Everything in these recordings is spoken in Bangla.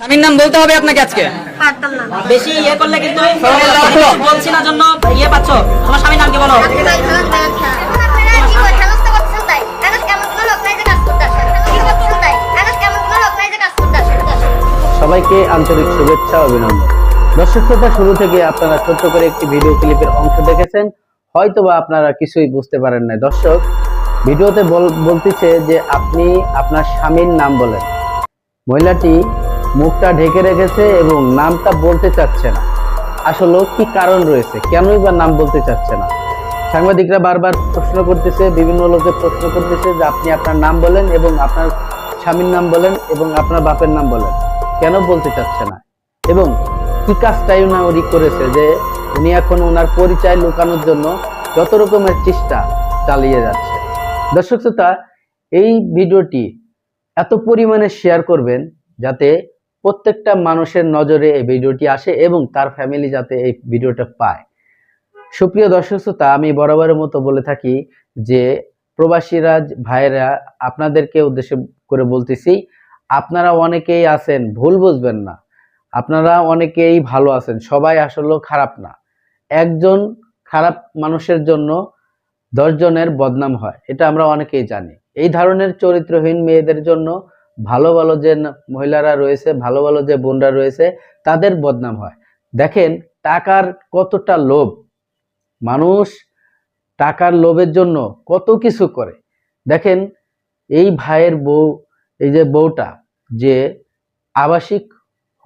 স্বামীর নাম বলতে হবে আপনাকে আজকে? বেশি ইয়ে করলে কিন্তু বলছি না। জন্য ইয়ে পাচ্ছ। তোমার স্বামীর নাম কি বলো? কাজ করতে আসে? সবাইকে আন্তরিক শুভেচ্ছা অভিনন্দন। দর্শক শ্রোতা শুরু থেকে আপনারা ছোট্ট করে একটি ভিডিও ক্লিপের অংশ দেখেছেন। হয়তোবা আপনারা কিছুই বুঝতে পারেন না দর্শক ভিডিওতে বল- বলতেছে যে আপনি আপনার স্বামীর নাম বলেন। মহিলাটি মুখটা ঢেকে রেখেছে এবং নামটা বলতে চাচ্ছে না। আসলে কি কারণ রয়েছে? কেনই বা নাম বলতে চাচ্ছে না? সাংবাদিকরা বারবার প্রশ্ন করতেছে, বিভিন্ন লোকে প্রশ্ন করতেছে যে আপনি আপনার নাম বলেন এবং আপনার স্বামীর নাম বলেন এবং আপনার বাপের নাম বলেন। কেন বলতে চাচ্ছে না? এবং কি কাজটাই না উনি করেছে যে উনি এখন ওনার পরিচয় লুকানোর জন্য যত রকমের চেষ্টা চালিয়ে যাচ্ছে? দর্শক শ্রোতা, এই ভিডিওটি এত পরিমাণে শেয়ার করবেন যাতে প্রত্যেকটা মানুষের নজরে এই ভিডিওটি আসে এবং তার ফ্যামিলি যাতে এই ভিডিওটা পায়। সুপ্রিয় দর্শক শ্রোতা, আমি বরাবরের মতো বলে থাকি যে, প্রবাসীরা, ভাইয়েরা, আপনাদেরকে উদ্দেশ্য করে বলতেছি, আপনারা অনেকেই আছেন, ভুল বুঝবেন না। আপনারা অনেকেই ভালো আছেন, সবাই আসলে খারাপ না। একজন খারাপ মানুষের জন্য দশজনের বদনাম হয়, এটা আমরা অনেকেই জানি। এই ধরনের চরিত্রহীন মেয়েদের জন্য ভালো ভালো যে মহিলারা রয়েছে, ভালো ভালো যে বোনরা রয়েছে, তাদের বদনাম হয়। দেখেন, টাকার কতটা লোভ। মানুষ টাকার লোভের জন্য কত কিছু করে। দেখেন, এই ভাইয়ের বউ, এই যে বউটা, যে আবাসিক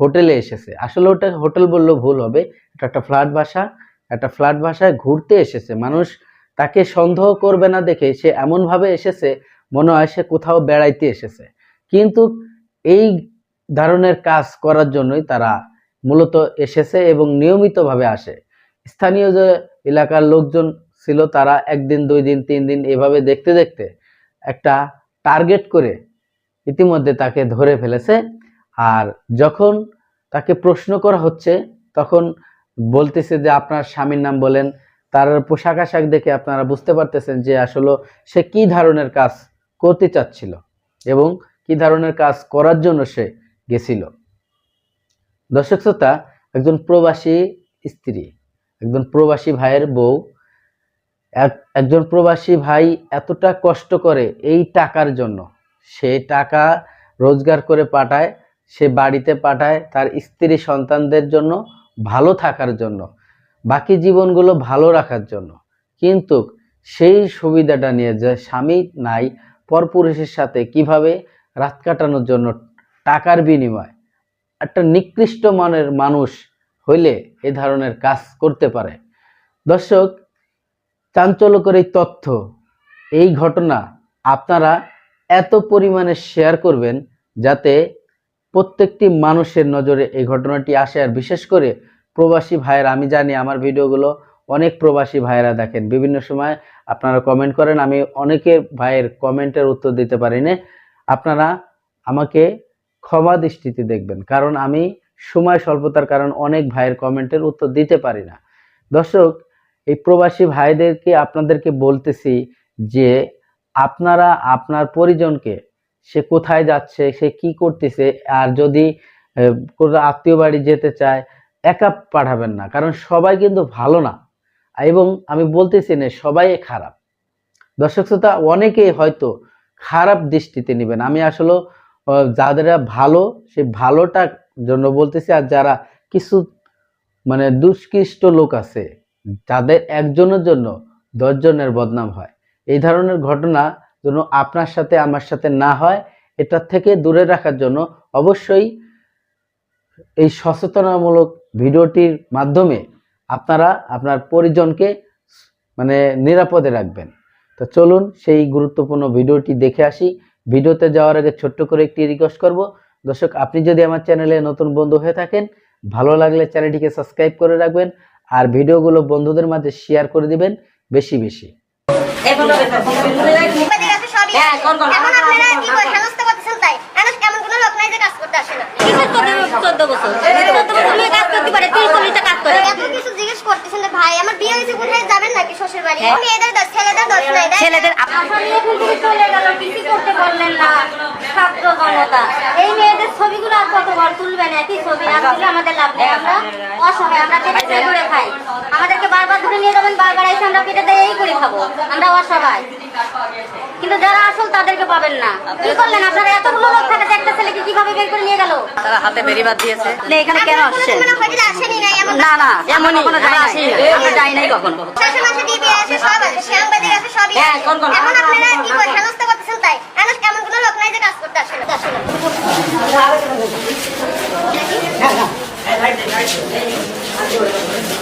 হোটেলে এসেছে। আসলে ওটা হোটেল বললেও ভুল হবে। এটা একটা ফ্ল্যাট বাসা। একটা ফ্ল্যাট বাসায় ঘুরতে এসেছে। মানুষ তাকে সন্দেহ করবে না দেখে সে এমনভাবে এসেছে, মনে হয় সে কোথাও বেড়াইতে এসেছে। কিন্তু এই ধরনের কাজ করার জন্যই তারা মূলত এসেছে এবং নিয়মিতভাবে আসে। স্থানীয় যে এলাকার লোকজন ছিল তারা একদিন, দুই দিন, তিন দিন এভাবে দেখতে দেখতে একটা টার্গেট করে ইতিমধ্যে তাকে ধরে ফেলেছে। আর যখন তাকে প্রশ্ন করা হচ্ছে, তখন বলতেছে যে আপনার স্বামীর নাম বলেন, তার পোশাক আশাক দেখে আপনারা বুঝতে পারতেছেন যে আসলে সে কি ধরনের কাজ করতে চাচ্ছিল। এবং কি ধরনের কাজ করার জন্য সে গেছিল? দর্শক শ্রোতা, একজন প্রবাসী স্ত্রী, একজন প্রবাসী ভাইয়ের বউ, এক- একজন প্রবাসী ভাই এতটা কষ্ট করে এই টাকার জন্য, সে টাকা রোজগার করে পাঠায়, সে বাড়িতে পাঠায়, তার স্ত্রী সন্তানদের জন্য ভালো থাকার জন্য, বাকি জীবনগুলো ভালো রাখার জন্য। কিন্তু সেই সুবিধাটা নিয়ে যে স্বামী নাই, পরপুরুষের সাথে কীভাবে রাত কাটানোর জন্য টাকার বিনিময়। একটা নিকৃষ্ট মানের মানুষ হইলে এ ধরনের কাজ করতে পারে। দর্শক, চাঞ্চল্যকর এই তথ্য, এই ঘটনা আপনারা এত পরিমাণে শেয়ার করবেন যাতে প্রত্যেকটি মানুষের নজরে এই ঘটনাটি আসে। আর বিশেষ করে প্রবাসী ভাইয়েরা, আমি জানি আমার ভিডিওগুলো অনেক প্রবাসী ভাইয়েরা দেখেন। বিভিন্ন সময় আপনারা কমেন্ট করেন, আমি অনেকে ভাইয়ের কমেন্টের উত্তর দিতে পারি না আপনারা আমাকে ক্ষমা দৃষ্টিতে দেখবেন, কারণ আমি সময় স্বল্পতার কারণ অনেক ভাইয়ের কমেন্টের উত্তর দিতে পারি না। দর্শক, এই প্রবাসী ভাইদেরকে আপনাদেরকে বলতেছি যে আপনারা আপনার পরিজনকে সে কোথায় যাচ্ছে, সে কি করতেছে, আর যদি কোনো আত্মীয় বাড়ি যেতে চায়, একা পাঠাবেন না, কারণ সবাই কিন্তু ভালো না। এবং আমি বলতেছি না সবাই খারাপ। দর্শক শ্রোতা, অনেকেই হয়তো খারাপ দৃষ্টিতে নেবেন। আমি আসলে যাদের ভালো, সেই ভালোটার জন্য বলতেছি, আর যারা কিছু মানে দুষ্কৃষ্ট লোক আছে, যাদের একজনের জন্য দশজনের বদনাম হয়। এই ধরনের ঘটনা যেন আপনার সাথে, আমার সাথে না হয় এটার থেকে দূরে রাখার জন্য অবশ্যই এই সচেতনামূলক ভিডিওটির মাধ্যমে আপনারা, আপনার পরিজনকে মানে নিরাপদে রাখবেন। তো চলুন সেই গুরুত্বপূর্ণ ভিডিওটি দেখে আসি। ভিডিওতে যাওয়ার আগে ছোট্ট করে একটি রিকোয়েস্ট করব। দর্শক আপনি যদি আমার চ্যানেলে নতুন বন্ধু হয়ে থাকেন ভালো লাগলে চ্যানেলটিকে সাবস্ক্রাইব করে রাখবেন আর ভিডিওগুলো বন্ধুদের মাঝে শেয়ার করে দিবেন বেশি বেশি। এখন আপনারা কি করে হেনস্থা করতেছেন তাই এখন কেমন কোনো লোক নাই যে কাজ করতে আসে না কিসের চোদ্দ চোদ্দ বছর চোদ্দ বছর মেয়ে কাজ করতে পারে তিরিশ চল্লিশটা কাজ করে এত কিছু জিজ্ঞেস করতেছেন যে ভাই আমার বিয়ে হয়েছে কোথায় যাবেন না নাকি শ্বশুর বাড়ি মেয়েদের দোষ ছেলেদের দোষ নাই এই মেয়েদের ছবিগুলো কতবার তুলবেন? একই ছবি আমাদের আমরা অসহায়, আমরা পেটে খাই। আমাদেরকে বারবার ধরে নিয়ে যাবেন, বারবার এসে আমরা পেটে এই করে খাব। আমরা অসহায়। কিন্তু যারা আসল তাদেরকে পাবেন না। কি করলেন? আপনারা এতগুলো লোক থাকাতে একটা ছেলেকে কীভাবে বের করে নিয়ে গেল? তারা হাতে বেরিবাদ দিয়েছে। এখানে কেন আসছেন? হয় এমন না না এমনই কখনো যাই আসি আমরা যাই নাই কখনো। হ্যাঁ, কোন কোন? আপনারা কি করে করতেছেন তাই? এমন এমন কোনো লোক নাই যে কাজ করতে আসে না।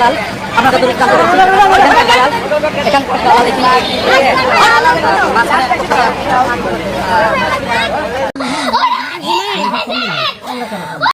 দালাল। আপনাকে তো কাজ করছি। এখানকার দালাল এখানকার দালাল এখানে